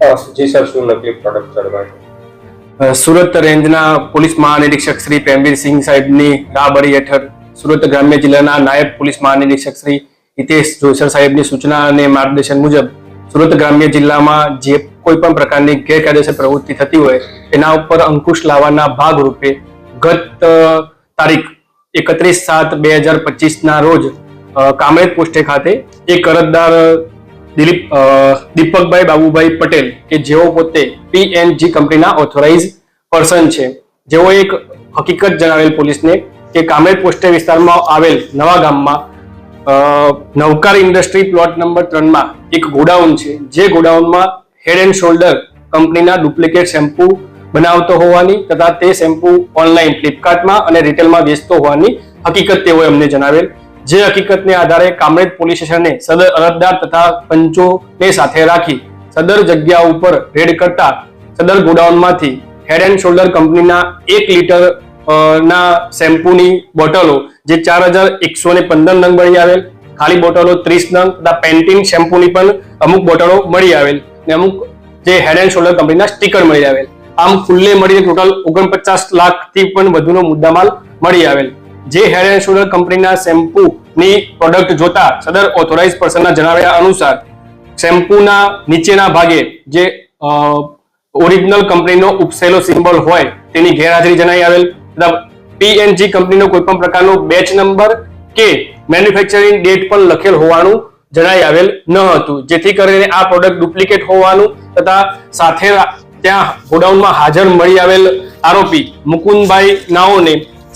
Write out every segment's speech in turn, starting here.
જી sir, શું નકલી product Surat રેન્જના પોલીસ મહાનિરીક્ષક શ્રી પ્રેમવીરસિંહ સાહેબની રાહબરી હેઠળ સુરત ગ્રામ્ય જિલ્લાના નાયબ પોલીસ મહાનિરીક્ષક શ્રી હિતેશ જોઈસર સાહેબની સૂચના અને માર્ગદર્શન મુજબ સુરત ગ્રામ્ય જિલ્લામાં જે કોઈ પણ પ્રકારની ગેરકાયદેસર પ્રવૃત્તિ થતી હોય, એના ઉપર અંકુશ લાવવાના ભાગરૂપે ગત તારીખ એકત્રીસ સાત બે હજાર પચીસના રોજ કામરેજ પોસ્ટે ખાતે એક અરજદાર દિલીપ દીપકભાઈ બાબુભાઈ પટેલ કે જેઓ પોતે પીએનજી કંપનીના ઓથોરાઇઝ પર્સન છે. જેઓ એક હકીકત જણાવેલ પોલીસને કે કામરેજ પોસ્ટે વિસ્તારમાં આવેલ નવા ગામમાં નવકાર ઇન્ડસ્ટ્રી પ્લોટ નંબર ત્રણમાં એક ગોડાઉન છે. જે ગોડાઉનમાં હેડ એન્ડ શોલ્ડર કંપનીના ડુપ્લિકેટ શેમ્પુ બનાવતો હોવાની તથા તે શેમ્પુ ઓનલાઈન ફ્લિપકાર્ટમાં અને રિટેલમાં વેચતો હોવાની હકીકત તેઓએ અમને જણાવેલ. જે હકીકતને આધારે કામરેજ પોલીસ સ્ટેશને સદર અરજદાર તથા પંચોને સાથે રાખી સદર જગ્યા ઉપર રેડ કરતા સદર ગોડાઉનમાંથી હેડ એન્ડ શોલ્ડર કંપનીના એક લીટર ના શેમ્પૂની બોટલો, જે ચાર હજાર એકસો ને પંદર નંગ મળી આવેલ. ખાલી બોટલો ત્રીસ નંગ તથા પેન્ટીન શેમ્પૂની પણ અમુક બોટલો મળી આવેલ ને અમુક જે હેડ એન્ડ શોલ્ડર કંપનીના સ્ટીકર મળી આવેલ. આમ ફૂલ્લે મળીને ટોટલ ઓગણપચાસ લાખથી પણ વધુનો મુદ્દામાલ મળી આવેલ. જે હેડ એન્ડ શોલ્ડર કંપનીના શેમ્પૂની પ્રોડક્ટ જોતા સદર ઓથોરાઇઝ પર્સનના જણાવ્યા અનુસાર શેમ્પૂના નીચેના ભાગે જે ઓરિજિનલ કંપનીનો ઉપસેલો સિમ્બોલ હોય તેની ગેરહાજરી જણાઈ આવેલ. તથા પીએનજી કંપનીનો કોઈ પણ પ્રકારનો બેચ નંબર કે મેન્યુફેક્ચરિંગ ડેટ પણ લખેલ હોવાનું જણાઈ આવેલ ન હતું. જેથી કરીને આ પ્રોડક્ટ ડુપ્લિકેટ હોવાનું તથા સાથે ત્યાં ગોડાઉનમાં હાજર મળી આવેલ આરોપી મુકુંદભાઈ નાઓને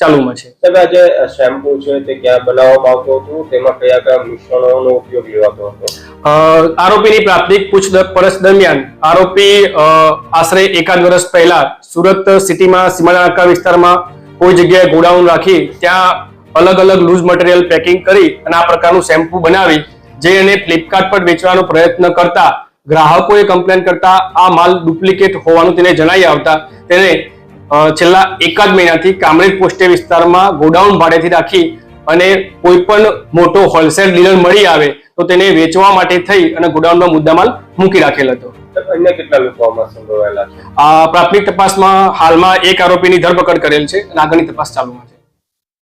ચાલુમાં છે. સાહેબ આ જે શેમ્પુ છે તે ક્યાં બનાવવામાં આવતું હતું? તેમાં કયા કયા મિશ્રણોનો ઉપયોગ લેવાતો હતો? આરોપીની પ્રાથમિક પૂછપરછ દરમિયાન આરોપી આશરે એકાદ વર્ષ પહેલા સુરત સિટીમાં સીમાનાકા વિસ્તારમાં કોઈ જગ્યાએ ગોડાઉન રાખી ત્યાં અલગ અલગ લૂઝ મટીરિયલ પેકિંગ કરી અને આ પ્રકારનું શેમ્પુ બનાવી જે એને ફ્લિપકાર્ટ પર વેચવાનો પ્રયત્ન કરતા ગ્રાહકોએ કમ્પ્લેન કરતા આ માલ ડુપ્લિકેટ હોવાનું તેને જણાઈ આવતા તેને છેલ્લા એકાદ મહિનાથી કામરેજ પોસ્ટે વિસ્તારમાં ગોડાઉન ભાડેથી રાખી અને કોઈ પણ મોટો હોલસેલ ડીલર મળી આવે તો તેને વેચવા માટે થઈ અને ગોડાઉનમાં મુદ્દામાલ મૂકી રાખેલ હતો. અન્ય કેટલા લોકો આમાં સંડોવાયેલા છે? પ્રાથમિક તપાસમાં હાલમાં એક આરોપીની ધરપકડ કરેલ છે અને આગળની તપાસ ચાલુમાં છે.